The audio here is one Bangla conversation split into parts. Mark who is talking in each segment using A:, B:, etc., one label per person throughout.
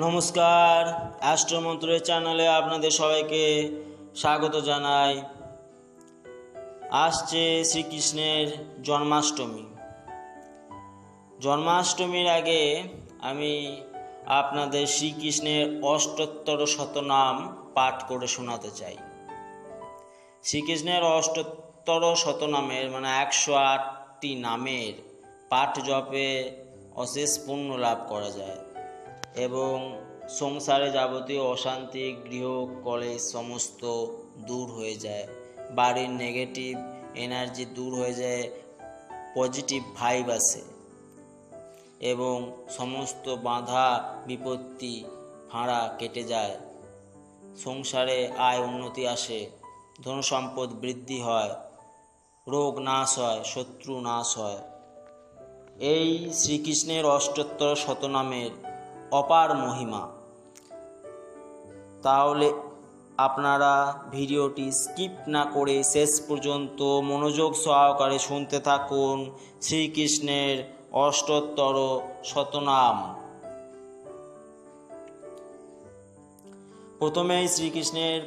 A: নমস্কার অ্যাস্ট্রোমন্ত্রের চ্যানেলে আপনাদের সবাইকে স্বাগত জানাই। আসছে শ্রীকৃষ্ণের জন্মাষ্টমী। জন্মাষ্টমীর আগে আমি আপনাদের শ্রীকৃষ্ণের অষ্টোত্তর শতনাম পাঠ করে শোনাতে চাই। শ্রীকৃষ্ণের অষ্টোত্তর শতনামের মানে একশো আটটি নামের পাঠ জপে অশেষ পুণ্য লাভ করা যায়। এবং সংসারে যাবতীয় অশান্তি, গৃহ, কলেজ সমস্ত দূর হয়ে যায়। বাড়ির নেগেটিভ এনার্জি দূর হয়ে যায় পজিটিভ ভাইব আসে এবং সমস্ত বাধা, বিপত্তি ফাঁড়া কেটে যায়। সংসারে আয় উন্নতি আসে, ধনসম্পদ বৃদ্ধি হয়, রোগ নাশ হয়, শত্রু নাশ হয়। এই শ্রীকৃষ্ণের অষ্টোত্তর শতনামের অপার মহিমা। তাহলে আপনারা ভিডিওটি স্কিপ না করে শেষ পর্যন্ত মনোযোগ সহকারে শুনতে থাকুন শ্রীকৃষ্ণের অষ্টোত্তর শতনাম। প্রথমেই শ্রীকৃষ্ণের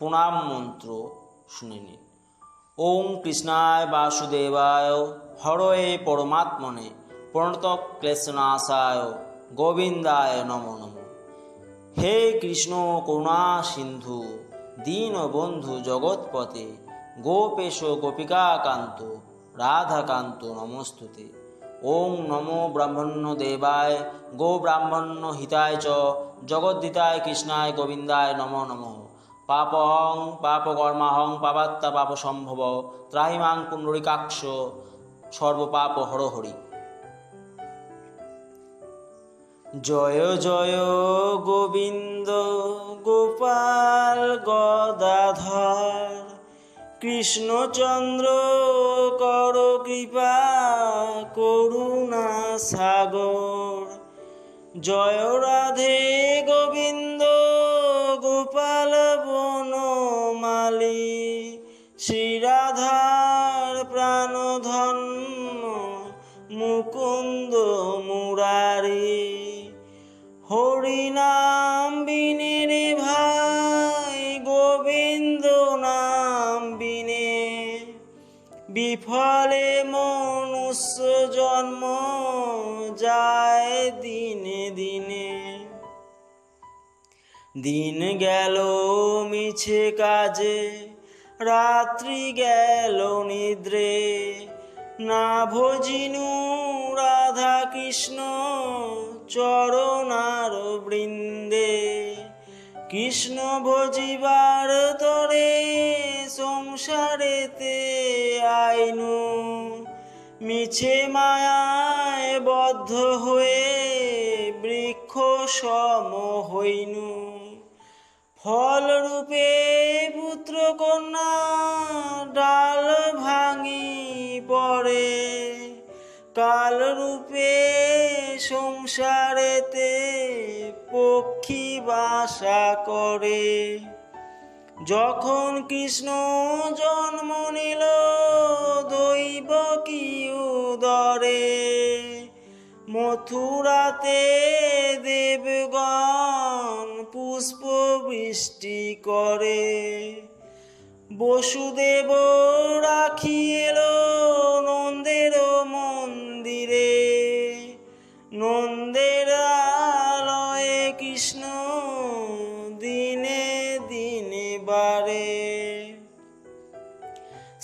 A: প্রণাম মন্ত্র শুনে নিন। ওম কৃষ্ণায় বাসুদেবায় হরয়ে পরমাত্মনে প্রণত ক্লেশনাশায় গোবিন্দায় নম নম। হে কৃষ্ণ করুণা সিন্ধু, দীন বন্ধু জগৎপতে গোপেশ গোপিকাকান্ত, রাধাকান্ত নমস্তুতে। ওং নমো ব্রাহ্মণ্য দেবায়, গো ব্রাহ্মণ্য হিতায় চ জগদ্দিতায় কৃষ্ণায় গোবিন্দায় নমো নমঃ। পাপহং পাপকর্মাহং পাপাত্তা পাপ সম্ভব ত্রাহিমাং পুণ্ডরিকাক্ষ, সর্বপাপ হরহরি। জয় জয় গোবিন্দ গোপাল গদাধর। কৃষ্ণচন্দ্র কর কৃপা করুণা সাগর। জয় রাধে গোবিন্দ। বিফলে মনুষ্য জন্ম যায় দিনে দিনে। দিন গেল মিছে কাজে, রাত্রি গেল নিদ্রে। না ভজিনু রাধা কৃষ্ণ চরণার বৃন্দে। কৃষ্ণ ভজিবার তরে সংসারেতে আইনু। মিছে মায়ায় বদ্ধ হয়ে বৃক্ষ সম হইনু। ফল রূপে পুত্র কন্যা ডাল ভাঙি পড়ে। কাল রূপে সংসারেতে পক্ষী বাসা করে। যখন কৃষ্ণ জন্ম নিল, দৈব কি উদরে মথুরাতে দেবগণ পুষ্প বৃষ্টি করে। বসুদেব রাখিয়েল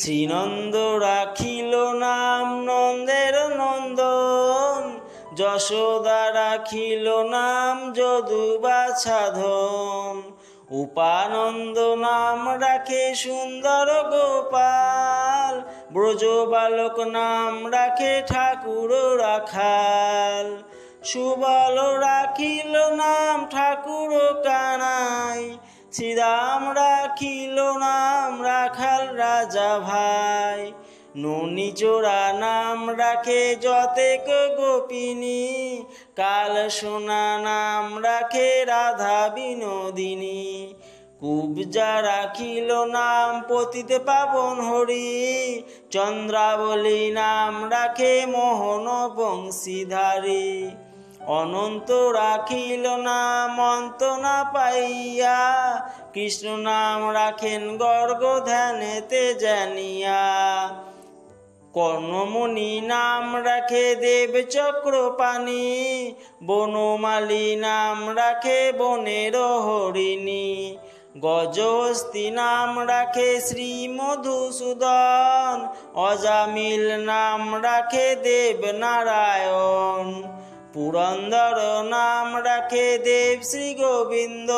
A: শ্রীনন্দ রাখিল নাম নন্দের নন্দন, যশোদা রাখিল নাম যদু বাছাধন উপানন্দ নাম রাখে সুন্দর গোপাল, ব্রজ বালক নাম রাখে ঠাকুর রাখাল। সুবল রাখিল নাম ঠাকুর কানাই শ্রীরাম রাখিল নাম রাখাল রাজা ভাই। ননি চোরা নাম রাখে যতেক গোপিনী। কাল সোনা নাম রাখে রাধা বিনোদিনী। কুবজা রাখিল নাম পতিতে পাবন হরি। চন্দ্রাবলী নাম রাখে মোহন বংশীধারী। অনন্ত রাখিল নাম অন্ত না পাইয়া, কৃষ্ণ নাম রাখেন গর্গ ধ্যানেতে জানিয়া। কর্ণমণি নাম রাখে দেব চক্রপাণি, বনমালী নাম রাখে বনের হরিণী। গজস্তি নাম রাখে শ্রী মধুসূদন, অজামিল নাম রাখে দেব নারায়ণ। পুরন্দর নাম রাখে দেব শ্রী গোবিন্দ।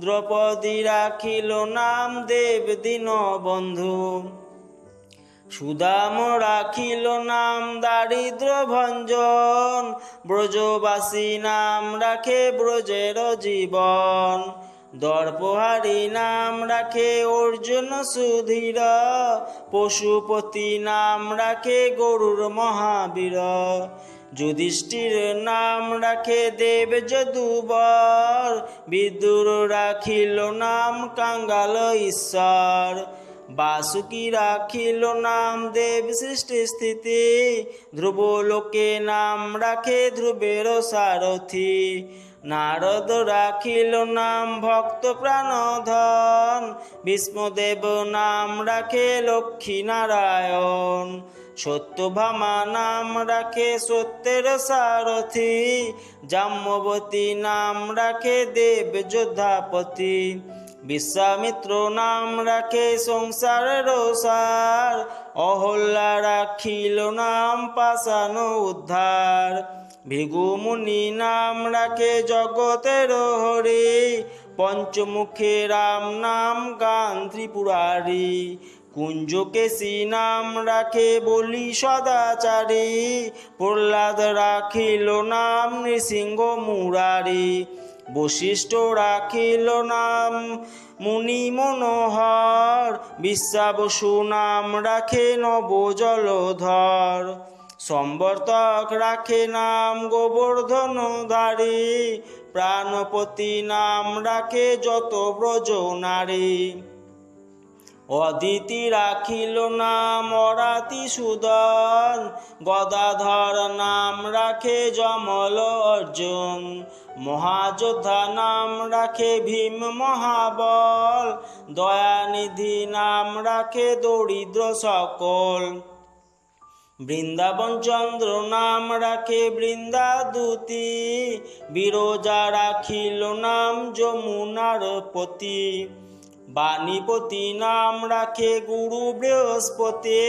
A: দ্রৌপদী রাখিল নাম দেব দীনবন্ধু সুদাম রাখিল নাম দারিদ্র ভঞ্জন। ব্রজবাসী নাম রাখে ব্রজের জীবন। দর্পহারী নাম রাখে অর্জুন সুধীর। পশুপতি নাম রাখে গরুর মহাবীর। যুধিষ্ঠির নাম রাখে দেব যদুবর। বিদুর রাখিল নাম কাঙ্গাল ঈশ্বর। বাসুকি রাখিল নাম দেব সৃষ্টি স্থিতি। ধ্রুব লোকে নাম রাখে ধ্রুবের সারথি। নারদ রাখিল নাম ভক্ত প্রাণধন। ভীষ্মদেব নাম রাখে লক্ষ্মী নারায়ণ। সত্যভামা নাম রাখে সত্যের সারথি, জাম্যবতী নাম রাখে দেব যোদ্ধাপতি। বিশ্বামিত্র নাম রাখে সংসারের সার অহল্লা রাখিল নাম পাশান উদ্ধার। ভিগুমুনি নাম রাখে জগতের হরি, পঞ্চমুখে রাম নাম গান ত্রিপুরারি। কুঞ্জকেশী নাম রাখে বলি সদাচারী, প্রহ্লাদ রাখিল নাম নৃসিংহ মুরারি। বশিষ্ঠ রাখিল নাম মুনি মনোহর বিশ্বাবসু নাম রাখে নব জলধর সম্বর্তক রাখে নাম গোবর্ধন ধারী প্রাণপতি নাম রাখে যত ব্রজ নারী অদিতি রাখিল নাম অরাতি সুদন, গদাধর নাম রাখে জমল অর্জুন। মহাযোদ্ধা নাম রাখে ভীম মহাবল, দয়ানিধি নাম রাখে দরিদ্র সকল। বৃন্দাবন চন্দ্র নাম রাখে বৃন্দাদূতি, বিরোজা রাখিল নাম যমুনার পতি। বাণীপতি নাম রাখে গুরু বৃহস্পতি,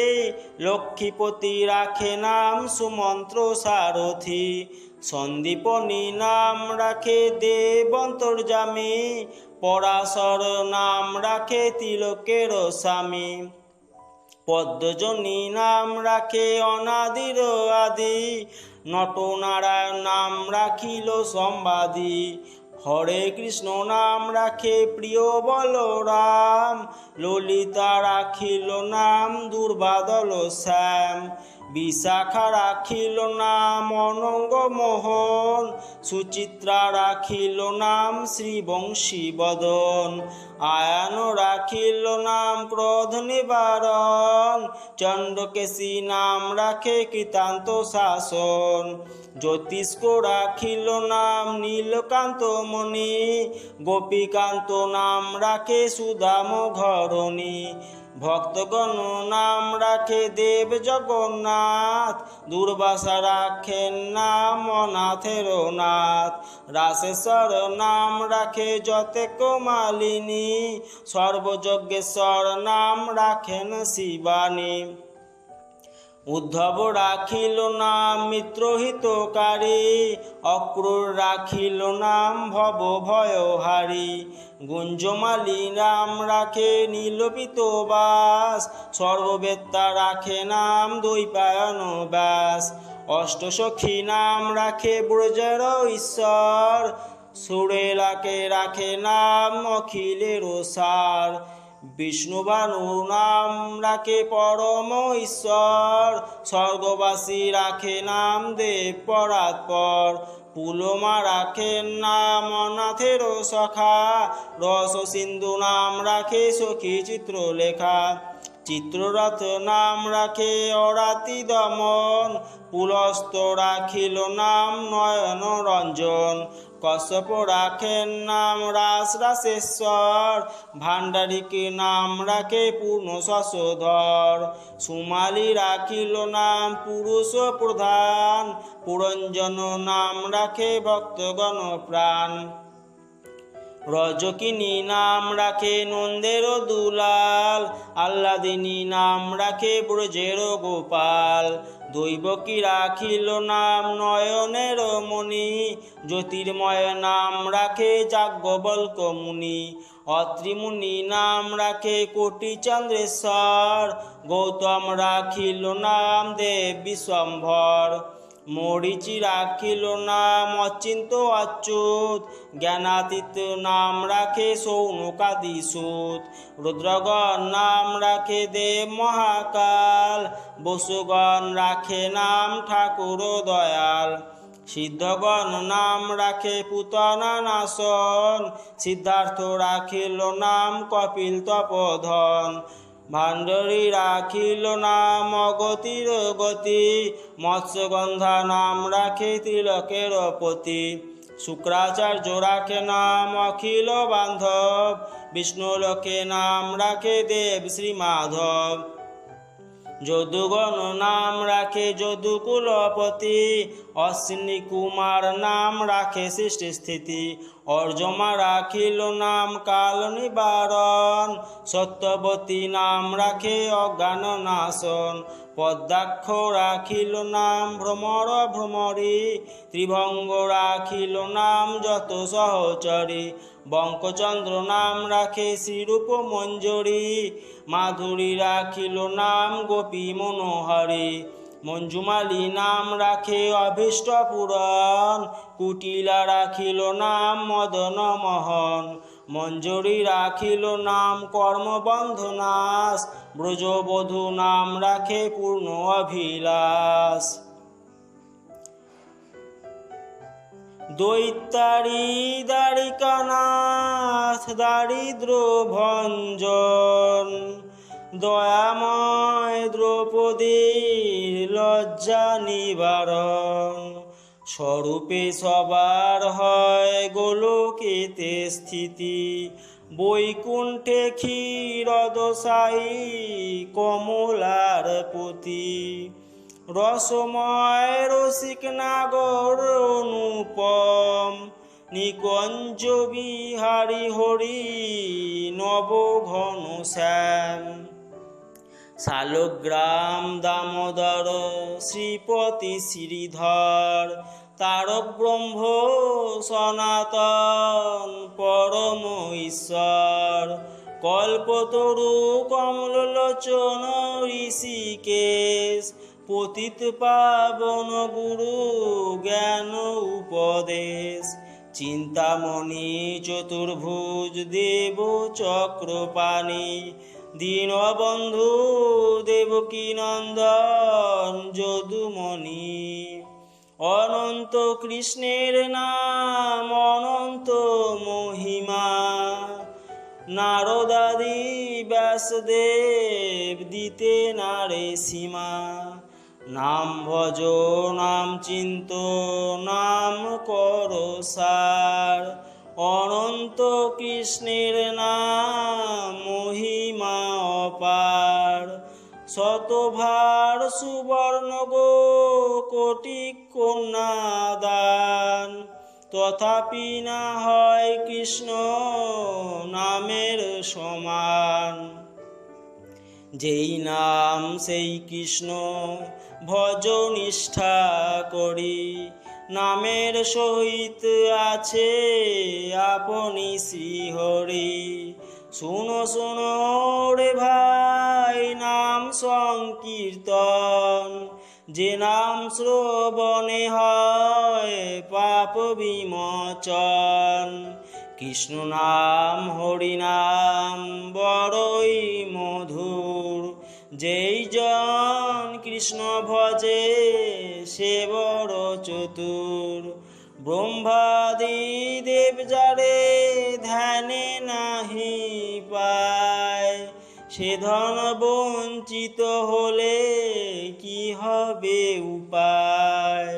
A: লক্ষ্মীপতি রাখে নাম সুমন্ত্র সারথি, সন্দীপনী নাম রাখে দেবন্তর্জামী পরাশর নাম রাখে তিলকের স্বামী, পদ্মজনী নাম রাখে অনাদির আদি, নটনারায়ণ নাম রাখিল সম্বাদী হরে কৃষ্ণ নাম রাখে প্রিয় বলরাম ললিতা রাখিল নাম দুর্বাদল শ্যাম। বিশাখা রাখিল নাম অনঙ্গ মোহন সুচিত্রা রাখিল নাম শ্রীবংশী বদন, আয়ান রাখিল নাম ক্রোধ নিবারণ চণ্ডকেশী নাম রাখে কৃতান্ত শাসন, জ্যোতিষ্ক রাখিল নাম নীলকান্ত মণি, গোপীকান্ত নাম রাখে সুদাম ঘরণী ভক্তগণ নাম রাখে দেব জগন্নাথ, দুর্বাসা রাখেন নাম অনাথের নাথ। রাশেশ্বর নাম রাখে যতেক মালিনী সর্বযজ্ঞেশ্বর নাম রাখেন শিবানী। উদ্ধব রাখিল নাম মিত্রহিতকারী, অক্রূর রাখিল নাম ভব ভয়হারী গুঞ্জমালী নাম রাখে নীলপিত বাস, সর্ববেত্তা রাখে নাম দৈপায়ন ব্যাস। অষ্টসখী নাম রাখে ব্রজের ঈশ্বর, সুরেলাকে রাখে নাম অখিলের সার। বিষ্ণুবানু নাম রাখে পরম ঈশ্বর, স্বর্গবাসী রাখে নাম দেব পরাৎপর পুলমা রাখেন নাম অনাথের সখা, রস সিন্ধু নাম রাখে সখী চিত্রলেখা। চিত্ররথ নাম রাখে অরাতি দমন, পুলস্ত রাখিল নাম নয়ন রঞ্জন। কশ্যপ রাখেন নাম রাস রাসেশ্বর, ভাণ্ডারিকে নাম রাখে পূর্ণ শশধর সুমালি রাখিল নাম পুরুষ প্রধান, পুরঞ্জন নাম রাখে ভক্তগণ প্রাণ রজকিনী নাম রাখে নন্দের দুলাল আল্লাদিনী নাম রাখে ব্রজের গোপাল। দৈবকী রাখিল নাম নয়নের মণি, জ্যোতির্ময় নাম রাখে যাজ্ঞবল্ক মুনি। অত্রিমুনি নাম রাখে কোটি চন্দ্রেশ্বর, গৌতম রাখিল নাম দেব বিশ্বম্ভর। মরিচি রাখিল নাম অচিন্ত অচ্যুত, জ্ঞানাতীত নাম রাখে সৌনকাদি সুত। রুদ্রগণ নাম রাখে দেব মহাকাল, বসুগণ রাখে নাম ঠাকুর দয়াল। সিদ্ধগণ নাম রাখে পুতনা নাশন সিদ্ধার্থ রাখিল নাম কপিল তপধন। ভাণ্ডরী রাখিল নাম অগতির গতি, মৎস্যগন্ধা নাম রাখে তিলকের পতি শুক্রাচার্য রাখে নাম অখিল বান্ধব, বিষ্ণুলোকে নাম রাখে দেব শ্রী মাধব যদুগণ নাম রাখে যদুকুলপতি অশ্বিনী কুমার নাম রাখে সৃষ্টি স্থিতি অর্জমা রাখিল নাম কাল নিবারণ, সত্যবতী নাম রাখে অজ্ঞান নাশন। পদ্মাক্ষ রাখিল নাম ভ্রমর ভ্রমরী, ত্রিভঙ্গ রাখিল নাম যত সহচরী। বঙ্কচন্দ্র নাম রাখে শ্রীরূপ মঞ্জরী, মাধুরী রাখিল নাম গোপী মনোহরী। মঞ্জুমালী নাম রাখে অভীষ্ট পুরাণ, কুটিলা রাখিল নাম মদন মোহন, মঞ্জুরি রাখিল নাম কর্মবন্ধ নাশ, ব্রজবধূ নাম রাখে পূর্ণ অভিলাষ। দৈত্যারি দ্বারিকানাথ দারিদ্র ভঞ্জন দয়াময় দ্রৌপদীর লজ্জা নিবারণ। স্বরূপে সবার হয় গোলকেতে স্থিতি। বৈকুণ্ঠে ক্ষীরদশায়ী কমলার পতি রসময় রসিক নাগর অনুপম, নিকঞ্জ বিহারী হরি নব ঘন শ্যাম। শালগ্রাম দামোদর শ্রীপতি শ্রীধর তারক ব্রহ্ম সনাতন পরম ঈশ্বর কল্পতরু কমলোচন ঋষিকেশ, পতিত পাবন গুরু জ্ঞান উপদেশ। চিন্তামণি চতুর্ভুজ দেব চক্রপাণি দীনবন্ধু দেবকী নন্দন, যদুমণি। অনন্ত কৃষ্ণের নাম, অনন্ত মহিমা। নারদাদি ব্যাসদেব দিতে নারে সীমা। নাম ভজ, নাম চিন্ত, নাম কর সার। অনন্ত কৃষ্ণের নাম, মহিমা অপার। শতভার সুবর্ণ গো, কোটি কন্যাদান তথাপি না হয় কৃষ্ণ নামের সমান। যেই নাম সেই কৃষ্ণ ভজ নিষ্ঠা করি। নামের সহিত আছে আপনি শ্রীহরি। শুনো শুনো রে ভাই, নাম সংকীর্তন। যে নাম শ্রবণে হয় পাপ বিমোচন। কৃষ্ণ নাম, হরি নাম, বড়ই মধুর। যেই জন কৃষ্ণ ভজে সে বড় চতুর। ব্রহ্মাদি দেব যারে ধ্যানে নাহি পায়, সে ধন বঞ্চিত হলে কি হবে উপায়?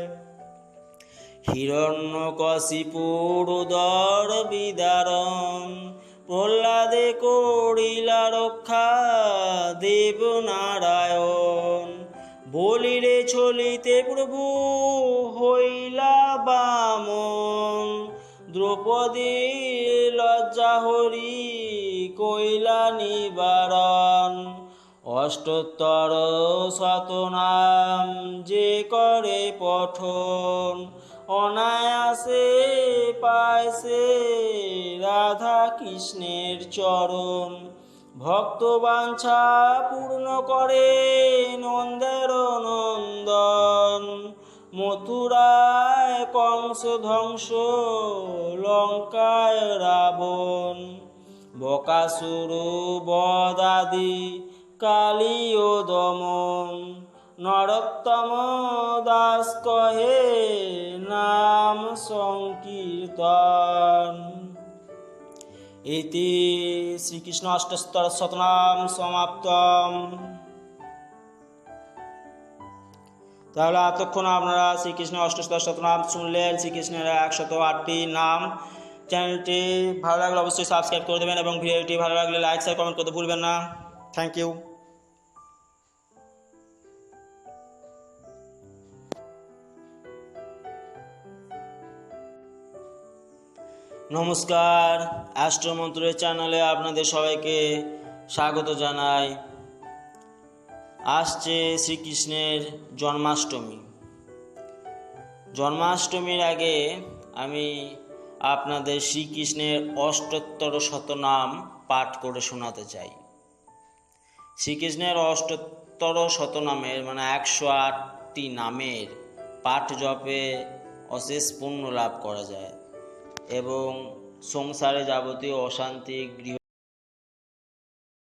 A: হিরণ্যকশিপুর উদর বিদারণ, প্রহ্লাদে করিলা রক্ষা দেব নারায়ণ। বলিরে চলিতে প্রভু হইলা বামন। দ্রৌপদী লজ্জা হরি কইলা নিবারণ। অষ্টোত্তর শতনাম যে করে পঠন। অনায়াসে পাইছে রাধা কৃষ্ণের চরণ। ভক্ত বাঞ্ছা পূর্ণ করে নন্দের নন্দন। মথুরায় কংস ধ্বংস, লঙ্কায় রাবণ। বকাসুর, বদাদি কালীয় দমন। নরোত্তম দাস কহে নাম সংকীর্তন। ইতি শ্রীকৃষ্ণ অষ্টস্তর শতনাম সমাপ্ত তাহলে এতক্ষণ আপনারা শ্রীকৃষ্ণ অষ্টস্তর শতনাম শুনলেন, শ্রীকৃষ্ণের একশত আটটি নাম। চ্যানেলটি ভালো লাগলে অবশ্যই সাবস্ক্রাইব করে দেবেন এবং ভিডিওটি ভালো লাগলে লাইক শেয়ার কমেন্ট করতে ভুলবেন না। থ্যাংক ইউ নমস্কার অ্যাস্ট্রোমন্ত্রের চ্যানেলে আপনাদের সবাইকে স্বাগত জানাই। আসছে শ্রীকৃষ্ণের জন্মাষ্টমী। জন্মাষ্টমীর আগে আমি আপনাদের শ্রীকৃষ্ণের অষ্টোত্তর শতনাম পাঠ করে শোনাতে চাই। শ্রীকৃষ্ণের অষ্টোত্তর শতনামের মানে একশো আটটি নামের পাঠ জপে অশেষ পুণ্য লাভ করা যায়। এবং সংসারে যাবতীয় অশান্তি গৃহ